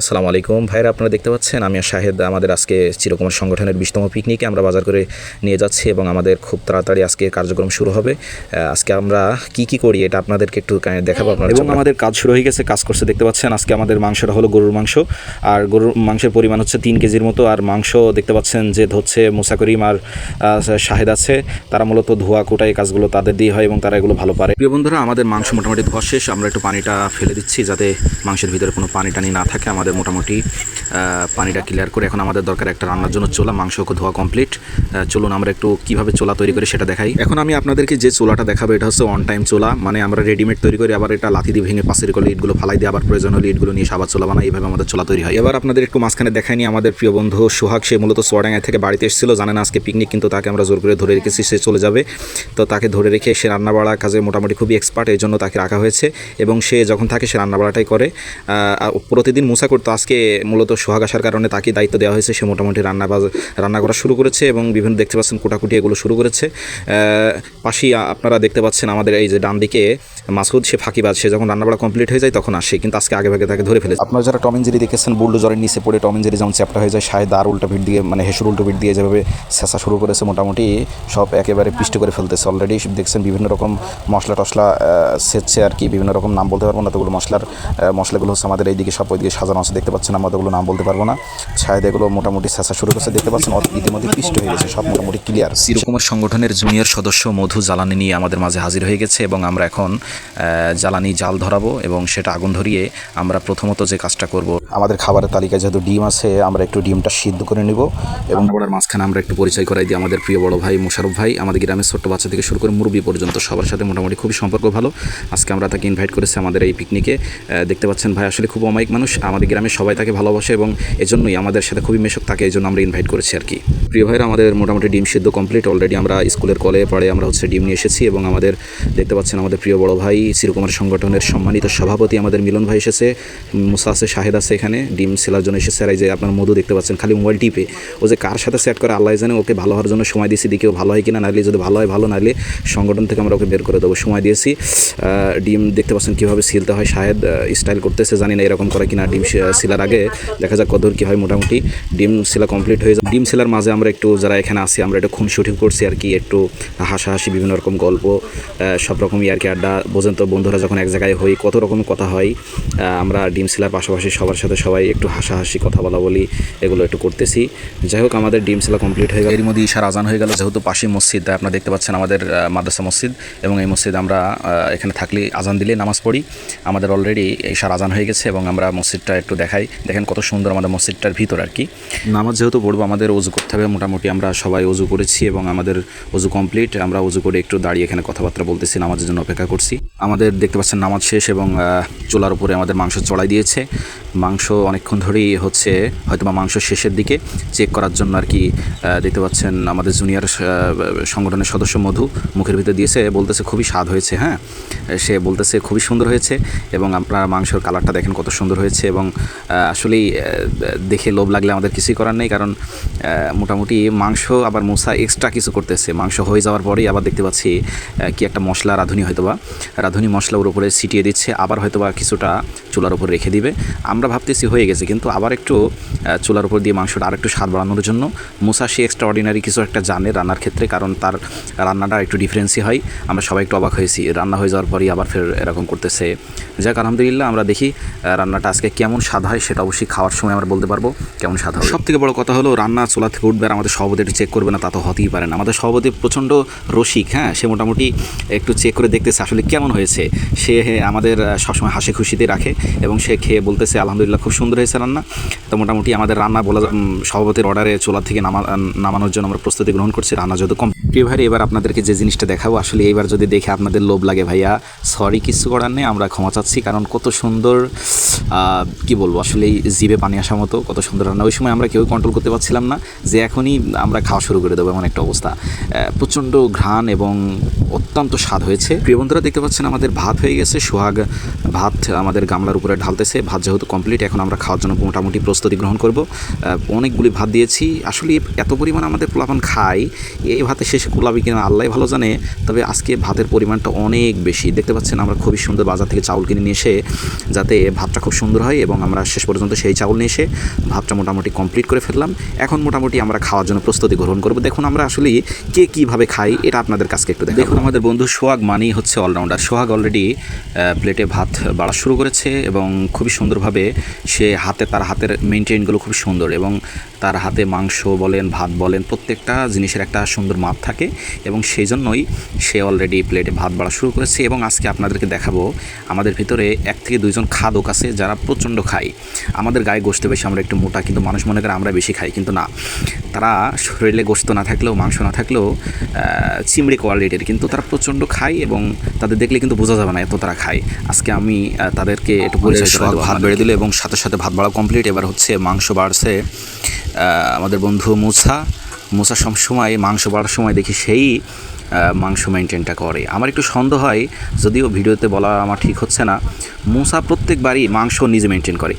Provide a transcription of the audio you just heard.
আসসালামু আলাইকুম। ভাইরা আপনারা দেখতে পাচ্ছেন আমি আর শাহেদ আমাদের আজকে চিরকুমার সংগঠনের বিশতম পিকনিকে আমরা বাজার করে নিয়ে যাচ্ছি এবং আমাদের খুব তাড়াতাড়ি আজকে কার্যক্রম শুরু হবে। আজকে আমরা কি কি করি এটা আপনাদেরকে একটু দেখাবো আপনারা এবং আমাদের কাজ শুরু হয়ে গেছে কাজ করছে দেখতে পাচ্ছেন আজকে আমাদের মাংসটা হলো গরুর মাংস। আর গরুর মাংসের পরিমাণ হচ্ছে তিন কেজির মতো আর মাংস দেখতে পাচ্ছেন যে ধরছে মুসা করিম আর শাহেদ আছে। তারা মূলত ধোয়া কোটা এই কাজগুলো তাদের দিয়ে হয় এবং তারা এগুলো ভালো পারে। প্রিয় বন্ধুরা আমাদের মাংস মোটামুটি ধোয়া শেষ আমরা একটু পানিটা ফেলে দিচ্ছি যাতে মাংসের ভিতরে কোনো পানি টানি না থাকে। আমাদের মোটামুটি পানিটা ক্লিয়ার করে এখন আমাদের দরকার একটা রান্নার জন্য চোলা মাংসকে ধোয়া কমপ্লিট চলুন আমরা একটু কীভাবে চোলা তৈরি করি সেটা দেখাই। এখন আমি আপনাদেরকে যে চোলাটা দেখাবো, এটা হচ্ছে অন টাইম চোলা। মানে আমরা রেডিমেড তৈরি করি আবার এটা লাথি দিয়ে ভেঙে পাশের করলে ইটগুলো ফালাই দিয়ে আবার প্রয়োজন হলে ইটগুলো নিয়ে সাবার চোলা বানাই। এইভাবে আমাদের চোলা তৈরি হয়। এবার আপনাদের একটু মাঝখানে দেখাইনি আমাদের প্রিয় বন্ধু সোহাগ। সে মূলত সোয়াডাঙ্গা থেকে বাড়িতে এসেছিল। জানেন আজকে পিকনিক কিন্তু তাকে আমরা জোর করে ধরে রেখেছি, সে চলে যাবে। তো তাকে ধরে রেখে সে রান্না বাড়া কাজে মোটামুটি খুবই এক্সপার্ট এই জন্য তাকে রাখা হয়েছে। এবং সে যখন থাকে, সে রান্না বাড়াটাই করে প্রতিদিন মুসা করতো আজকে মূলত সোহাগ আসার কারণে তাকে দায়িত্ব দেওয়া হয়েছে। সে মোটামুটি রান্না বাজ, রান্না করা শুরু করেছে এবং বিভিন্ন দেখতে পাচ্ছেন কোটাকুটি এগুলো শুরু করেছে। পাশেই আপনারা দেখতে পাচ্ছেন আমাদের এই যে ডান দিকে মাসুদ, সে ফাঁকিবাজ। সে যখন রান্নাবাড়া কমপ্লিট হয়ে যায় তখন আসে, কিন্তু আজকে আগে ভাগে তাকে ধরে ফেলেছে। আপনারা যারা টম ইঞ্জেরি দেখেছেন, বুলডোজারের নিচে পড়ে টম ইঞ্জেরি যেমন চ্যাপ্টা হয়ে যায়, শাহেদ আর উল্টা ভিড় দিয়ে মানে হেসুর উল্টো ভিড় দিয়ে যেভাবে শেষা শুরু করেছে, মোটামুটি সব একেবারে পিষ্ট করে ফেলতেছে। অলরেডি দেখছেন বিভিন্ন রকম মশলা টশলা সেচ্ছে আর কি বিভিন্ন রকম নাম বলতে পারব না তোগুলো মশলার মশলাগুলো হচ্ছে আমাদের এইদিকে সব ওইদিকে সাজানো আছে দেখতে পাচ্ছেন আমরা ওগুলো নাম বলতে পারব না। শাহেদ এগুলো মোটামুটি শেষা শুরু করছে দেখতে পাচ্ছেন ইতিমধ্যে পিষ্ট হয়ে গেছে সব মোটামুটি ক্লিয়ার সিরকুমার সংগঠনের জুনিয়র সদস্য মধু জ্বালানি নিয়ে আমাদের মাঝে হাজির হয়ে গেছে এবং আমরা এখন জ্বালানি জাল ধরাবো এবং সেটা আগুন ধরিয়ে আমরা প্রথমত যে কাজটা করব। আমাদের খাবারের তালিকায় যেহেতু ডিম আছে আমরা একটু ডিমটা সিদ্ধ করে নিব এবং বড়ার মাঝখানে আমরা একটু পরিচয় করাই দিই আমাদের প্রিয় বড় ভাই মোশারফ ভাই। আমাদের গ্রামের ছোট্ট বাচ্চা থেকে শুরু করে মুরব্বী পর্যন্ত সবার সাথে মোটামুটি খুবই সম্পর্ক ভালো। আজকে আমরা তাকে ইনভাইট করেছি আমাদের এই পিকনিকে দেখতে পাচ্ছেন ভাই আসলে খুব অমায়িক মানুষ। আমাদের গ্রামে সবাই তাকে ভালোবাসে এবং এজন্যই আমাদের সাথে খুবই মেশক তাকে এই জন্য আমরা ইনভাইট করেছি আর কি। প্রিয় ভাইরা, আমাদের মোটামুটি ডিম সিদ্ধ কমপ্লিট অলরেডি আমরা স্কুলের কলে পড়ে আমরা হচ্ছে ডিম নিয়ে এসেছি এবং আমাদের দেখতে পাচ্ছেন আমাদের প্রিয় বড় ভাই চিরকুমার সংগঠনের সম্মানিত সভাপতি আমাদের মিলন ভাই এসেছে, মুসা আছে, শাহেদ আছে এখানে, ডিম সেলার জন্য এসেছে। আর এই যে আপনার মধু দেখতে পাচ্ছেন, খালি মোবাইল টিপে। ও যে কার সাথে সেট করে আল্লাহ জানে ওকে ভালো হওয়ার জন্য সময় দিয়েছি দিকেও ভালো হয় কিনা নাহলে যদি ভালো হয়, ভালো নাহলে সংগঠন থেকে আমরা ওকে বের করে দেবো, সময় দিয়েছি। ডিম দেখতে পাচ্ছেন কীভাবে সিলতে হয়, শাহেদ স্টাইল করতেছে, জানি না এরকম করে কিনা ডিম সিলার আগে। দেখা যাক কদর কী হয় মোটামুটি। ডিম সিলা কমপ্লিট হয়ে যায়। ডিম সিলার মাঝে আমরা একটু যারা এখানে আছি আমরা একটু খুন শুটিং করছি আর কি একটু হাসাহাসি বিভিন্ন রকম গল্প সব রকমই আর কি আড্ডা বোঝেন তো বন্ধুরা যখন এক জায়গায় হই কত রকম কথা হয় আমরা ডিম সেলার পাশাপাশি সবার সাথে সবাই একটু হাসাহাসি কথা বলা বলি এগুলো একটু করতেছি। যাই হোক আমাদের ডিম সিলা কমপ্লিট হয়ে গেল। এর মধ্যে ইশার আজান হয়ে গেল যেহেতু পাশে মসজিদ তাই আপনারা দেখতে পাচ্ছেন আমাদের মাদ্রাসা মসজিদ এবং এই মসজিদ আমরা এখানে থাকলে আজান দিলে নামাজ পড়ি। আমাদের অলরেডি ইশার আজান হয়ে গেছে এবং আমরা মসজিদটা একটু দেখাই। দেখেন কত সুন্দর আমাদের মসজিদটার ভিতর আর কি। নামাজ যেহেতু পড়ব আমাদের অজু করতে হবে। মোটামুটি আমরা সবাই অজু করেছি এবং আমাদের অজু কমপ্লিট আমরা অজু করে একটু দাঁড়িয়ে এখানে কথাবার্তা বলতেছি, নামাজের জন্য অপেক্ষা করছি। আমাদের দেখতে পাচ্ছেন নামাজ শেষ এবং চোলার চুলার উপরে আমাদের মাংস চড়াই দিয়েছে। মাংস অনেকক্ষণ ধরেই হচ্ছে হয়তো বা মাংস শেষের দিকে চেক করার জন্য আর কি দেখতে পাচ্ছেন আমাদের জুনিয়র সংগঠনের সদস্য মধু মুখের ভিতরে দিয়েছে, বলতেছে খুবই স্বাদ হয়েছে হ্যাঁ? সে বলতেছে খুবই সুন্দর হয়েছে এবং আপনারা মাংসের কালারটা দেখেন কত সুন্দর হয়েছে এবং আসলেই দেখে লোভ লাগলে আমাদের কিছুই করার নেই কারণ মোটামুটি মাংস আবার মুসা এক্সট্রা কিছু করতেছে। মাংস হয়ে যাওয়ার পরেই আবার দেখতে পাচ্ছি কি একটা মশলা রাঁধুনি হয়তো বা রাঁধুনি মশলা ওর উপরে ছিটিয়ে দিচ্ছে, আবার হয়তো বা কিছুটা চুলার উপর রেখে দিবে। আমরা ভাবতেছি হয়ে গেছে, কিন্তু আবার একটু চুলার উপর দিয়ে মাংসটা আর একটু স্বাদ বাড়ানোর জন্য মুসা সে এক্সট্রা অর্ডিনারি কিছু একটা জানে রান্নার ক্ষেত্রে, কারণ তার রান্নাটা একটু ডিফারেন্সই হয়। আমরা সবাই একটু অবাক হয়েছি, রান্না হয়ে যাওয়ার পরই আবার ফের এরকম করতেছে। যাক, আলহামদুলিল্লাহ আমরা দেখি রান্নাটা আজকে কেমন স্বাদ হয় সেটা অবশ্যই খাওয়ার সময় আমরা বলতে পারব কেমন স্বাদ হবে। সব থেকে বড় কথা হলো, রান্না চুলা থেকে উঠবে আর আমাদের সভাপতি একটু চেক করবে না, তা তো হতেই পারে না। আমাদের সভাপতি প্রচণ্ড রসিক হ্যাঁ? সে মোটামুটি একটু চেক করে দেখতেছে আসলে কেমন হয়েছে। সে আমাদের সবসময় হাসি খুশিতে রাখে এবং সে খেয়ে বলতেছে আলহামদুলিল্লাহ খুব সুন্দর হয়েছে রান্না। তো মোটামুটি আমাদের রান্না বলা সভাপতির অর্ডারে চোলা থেকে নামা নামানোর জন্য আমরা প্রস্তুতি গ্রহণ করছি। রান্না যেহেতু কম প্রিয় ভাই, এবার আপনাদেরকে যে জিনিসটা দেখাবো, আসলে এইবার যদি দেখে আপনাদের লোভ লাগে ভাইয়া সরি কিছু করার নেই, আমরা ক্ষমা চাচ্ছি। কারণ কত সুন্দর কি বলব, আসলে জিভে পানি আসার মতো কত সুন্দর রান্না। ওই সময় আমরা কেউ কন্ট্রোল করতে পারছিলাম না যে এখনই আমরা খাওয়া শুরু করে দেবো, এমন একটা অবস্থা। প্রচণ্ড ঘ্রাণ এবং অত্যন্ত স্বাদ হয়েছে। প্রিয় বন্ধুরা, দেখতে পাচ্ছেন আমাদের ভাত হয়ে গেছে। সোহাগ ভাত আমাদের গামলার উপরে ঢালতেছে। ভাত যেহেতু কমপ্লিট এখন আমরা খাওয়ার জন্য মোটামুটি প্রস্তুতি গ্রহণ করব। অনেকগুলি ভাত দিয়েছি। আসলে এত পরিমাণ আমাদের পোলাপান খাই এই ভাতে শেষে কুলাবি কিনা আল্লাহ ভালো জানে। তবে আজকে ভাতের পরিমাণটা অনেক বেশি। দেখতে পাচ্ছেন আমরা খুবই সুন্দর বাজার থেকে চাউল কিনে নিয়ে এসে, যাতে ভাতটা খুব সুন্দর হয় এবং আমরা শেষ পর্যন্ত সেই চাউল নিয়ে এসে ভাতটা মোটামুটি কমপ্লিট করে ফেললাম। এখন মোটামুটি আমরা খাওয়ার জন্য প্রস্তুতি গ্রহণ করব। দেখুন আমরা আসলে কে কীভাবে খাই, এটা আপনাদের কাছকে একটু দেখুন দেখুন, আমাদের বন্ধু সোহাগ মানি হচ্ছে অলরাউন্ডার সোহাগ অলরেডি প্লেটে ভাত বাড়া শুরু করেছে এবং খুবই সুন্দরভাবে সে হাতে তার হাতের মেনটেনগুলো খুব সুন্দর এবং তার হাতে মাংস বলেন ভাত বলেন প্রত্যেকটা জিনিসের একটা সুন্দর মাপ থাকে এবং সেই জন্যই সে অলরেডি প্লেটে ভাত বাড়া শুরু করেছে এবং আজকে আপনাদেরকে দেখাবো আমাদের ভিতরে এক থেকে দুইজন খাদক আছে যারা প্রচণ্ড খায়। আমাদের গায়ে গোস্ত বেশি আমরা একটু মোটা কিন্তু মানুষ মনে করে আমরা বেশি খাই কিন্তু না। তারা শরীরে গোস্ত না থাকলেও মাংস না থাকলেও চিমড়ি কোয়ালিটির কিন্তু তারা প্রচণ্ড খায় এবং তাদের দেখলে কিন্তু বোঝা যাবে না এত তারা খায়। আজকে আমি তাদেরকে একটু পরিচয় ভাত বেড়ে দিল এবং সাথে সাথে ভাত বাড়া কমপ্লিট এবার হচ্ছে মাংস বাড়ছে। আমাদের বন্ধু মুসা। মুসা সবসময় মাংস বাড়ার সময় দেখি সেই মাংস মেনটেনটা করে। আমার একটু সন্দেহ হয়, যদিও ভিডিওতে বলা আমার ঠিক হচ্ছে না, মুসা প্রত্যেকবারই মাংস নিজে মেনটেন করে।